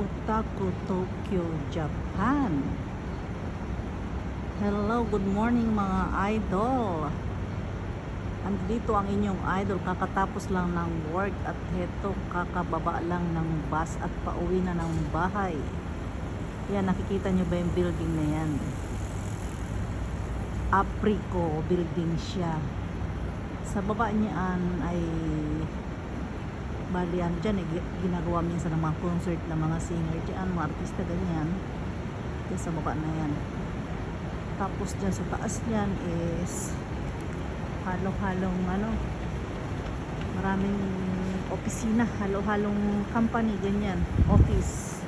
Otaku Tokyo, Japan. Hello, good morning mga idol. Andito ang inyong idol, kakatapos lang ng work at heto kakababa lang ng bus at pauwi na ng bahay. Yan, nakikita nyo ba yung building na yan? Aprico building siya. Sa baba niyan ay bali ano dyan eh, gi- ginagawa minsan ng mga concert ng mga singer dyan, mga artista ganyan. Dyan sa baba na yan. Tapos dyan sa taas niyan is halo-halong ano, maraming opisina, halo-halong company, ganyan, office.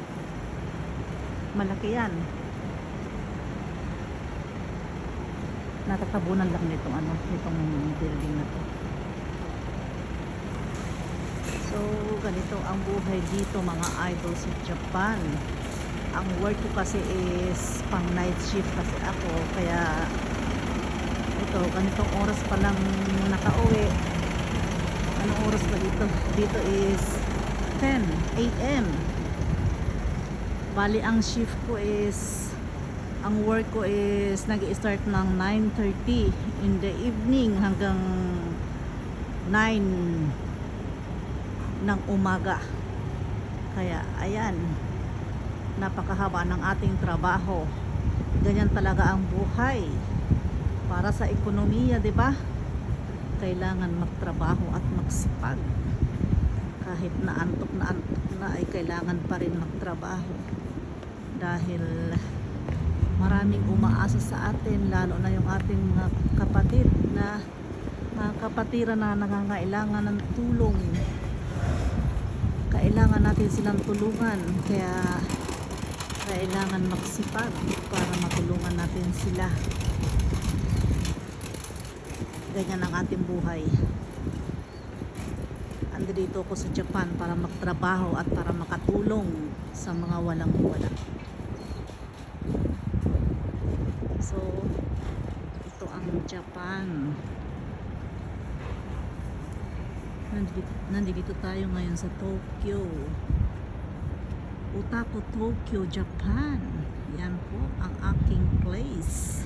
Malaki yan. Natatabunan lang nitong ano, nitong building na to. So, ganito ang buhay dito mga idol sa Japan. Ang work ko kasi is pang night shift kasi ako. Kaya, ito, ganitong oras pa lang nakauwi. Anong oras ba dito? Dito is 10 a.m. Bali, ang shift ko is ang work ko is nag start ng 9.30 in the evening hanggang 9 ng umaga. Kaya, ayan, napakahaba ng ating trabaho. Ganyan talaga ang buhay. Para sa ekonomiya, di ba? Kailangan magtrabaho at magsipag. Kahit na antok na antok na ay kailangan pa rin magtrabaho. Dahil maraming umaasa sa atin, lalo na yung ating mga kapatid na mga kapatiran na nangangailangan ng tulong kailangan natin silang tulungan. Kaya kailangan magsipag para matulungan natin sila. Ganyan ang ating buhay. Andito ako sa Japan para magtrabaho at para makatulong sa mga walang wala. So ito ang Japan nandito, nandito tayo ngayon sa Tokyo. Utako Tokyo, Japan. Yan po ang aking place.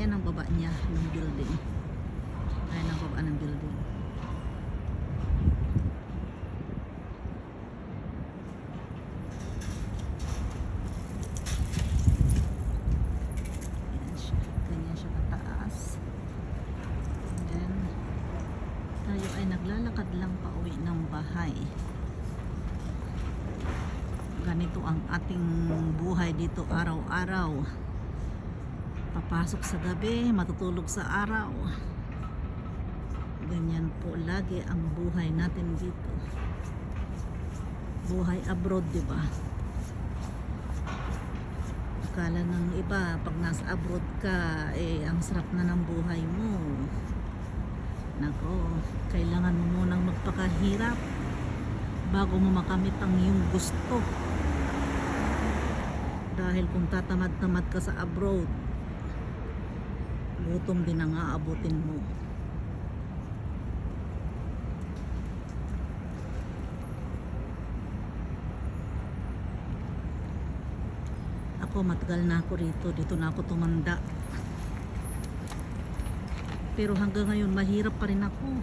Yan ang baba niya ng building. Ayan ang baba ng building Ayan siya. Ganyan siya kataas. And then, tayo ay naglalakad lang pa uwi ng bahay. Ganito ang ating buhay dito araw-araw. Papasok sa gabi, matutulog sa araw. Ganyan po lagi ang buhay natin dito. Buhay abroad, di ba? Akala ng iba, pag nasa abroad ka, eh, ang sarap na ng buhay mo. Nako, kailangan mo munang magpakahirap bago mo makamit ang iyong gusto. Dahil kung tatamad-tamad ka sa abroad, gutom din ang aabutin mo. Ako matagal na ako rito, dito na ako tumanda. Pero hanggang ngayon mahirap pa rin ako.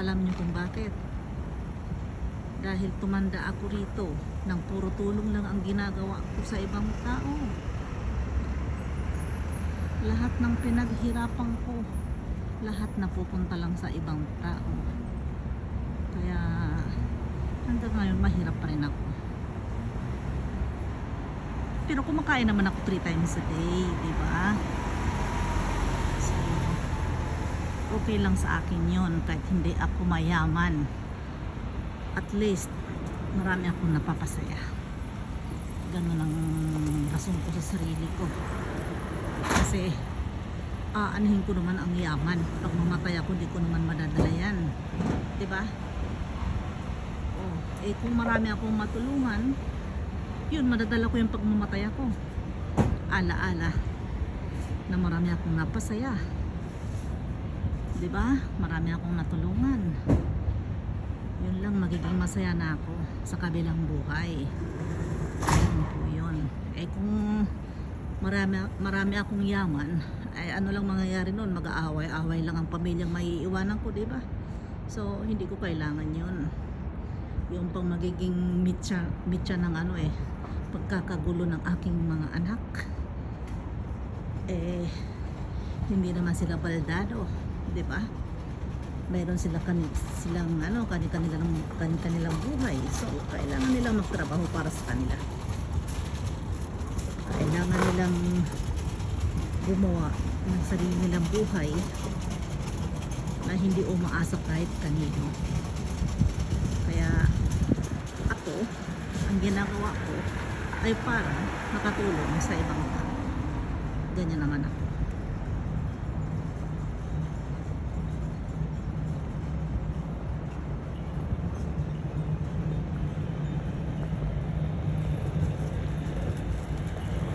Alam niyo kung bakit? Dahil tumanda ako rito, nang puro tulong lang ang ginagawa ko sa ibang tao. Lahat ng pinaghirapan ko, lahat napupunta lang sa ibang tao. Kaya hanggang ngayon mahirap pa rin ako. Pero kumakain naman ako 3 times a day, di ba? So, okay lang sa akin yon kahit hindi ako mayaman. At least, marami akong napapasaya. Ganun ang rason ko sa sarili ko. Kasi, aanihin ko naman ang yaman. Pag mamatay ako, di ko naman madadala yan. Ba? Oh, eh kung marami akong matulungan, yun, madadala ko yung pagmamatay ako. Ala-ala na marami akong napasaya. ba? Marami akong natulungan. Magiging masaya na ako sa kabilang buhay. Yun po yun. Eh kung marami, marami akong yaman, ay ano lang mangyayari noon, mag-aaway-away lang ang pamilyang maiiwanan ko, 'di ba? So, hindi ko kailangan yun. Yung pang magiging mitya, mitya ng ano eh, pagkakagulo ng aking mga anak. Eh, hindi naman sila baldado, 'di ba? Meron sila kan silang ano, kani kanilang kani kanilang buhay. So, kailangan nilang magtrabaho para sa kanila. Kailangan nilang gumawa ng sarili nilang buhay na hindi umaasa kahit kanino. Kaya ako, ang ginagawa ko ay para makatulong sa ibang tao. Ganyan naman ako.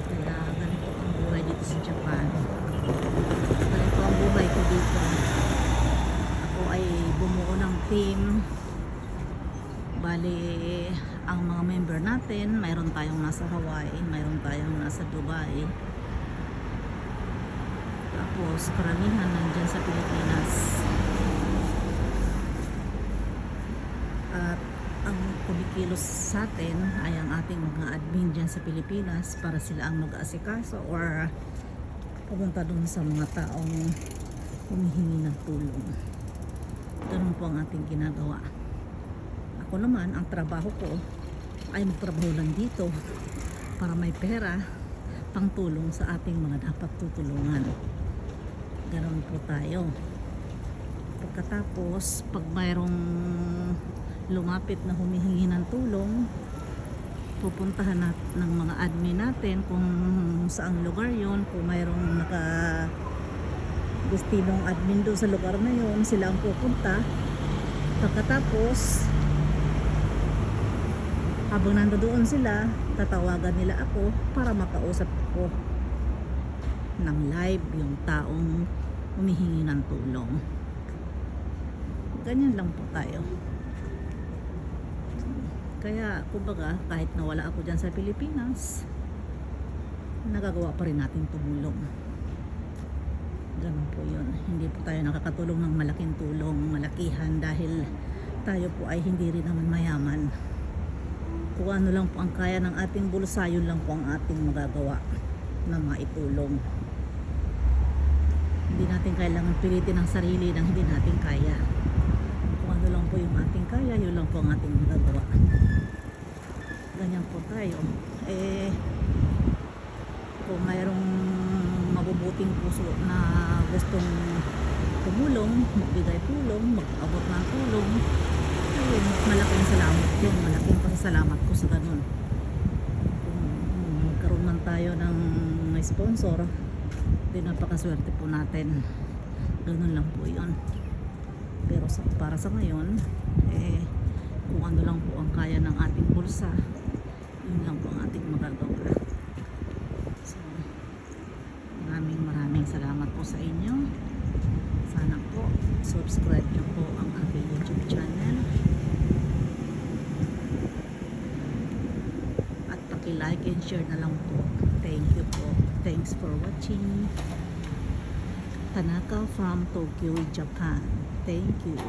Kaya ganito ang buhay dito sa Japan. Ganito ang buhay ko dito. Ako ay bumuo ng team. Bali, ang mga member natin, mayroon tayong nasa Hawaii, mayroon tayong nasa Dubai. Tapos, karamihan nandyan sa Pilipinas. At ang kumikilos sa atin ay ang ating mga admin dyan sa Pilipinas para sila ang mag-aasikaso or pumunta dun sa mga taong humihingi ng tulong. Ganun po ang ating ginagawa. Ako naman, ang trabaho ko ay magtrabaho lang dito para may pera pang tulong sa ating mga dapat tutulungan. Ganon po tayo. Pagkatapos, pag mayroong lumapit na humihingi ng tulong, pupuntahan nat ng mga admin natin kung saang lugar yon kung mayroong naka gustinong admin doon sa lugar na yon sila ang pupunta pagkatapos habang nandoon sila tatawagan nila ako para makausap ko ng live yung taong humihingi ng tulong. Ganyan lang po tayo. Kaya kumbaga kahit nawala ako dyan sa Pilipinas nagagawa pa rin natin tumulong. Ganun po yun. Hindi po tayo nakakatulong ng malaking tulong malakihan dahil tayo po ay hindi rin naman mayaman kung ano lang po ang kaya ng ating bulsa yun lang po ang ating magagawa na maitulong. Hindi natin kailangan pilitin ang sarili ng hindi natin kaya. Kung ano lang po yung ating kaya yun lang po ang ating magagawa. Ganyan po tayo. Eh kung mayroong mabubuting puso na gustong tumulong, magbigay tulong, mag-abot ng tulong, ayun, malaking salamat yun, malaking pasasalamat ko sa ganun. Kung magkaroon man tayo ng sponsor, di napakaswerte po natin. Ganun lang po yun. Pero sa, para sa ngayon, eh, kung ano lang po ang kaya ng ating bulsa, yun lang po ang ating magagawa. So, maraming maraming salamat po sa inyo. Sana po, subscribe nyo po ang Paki-like and share na lang po. Thank you po. Thanks for watching. Tanaka from Tokyo, Japan. Thank you.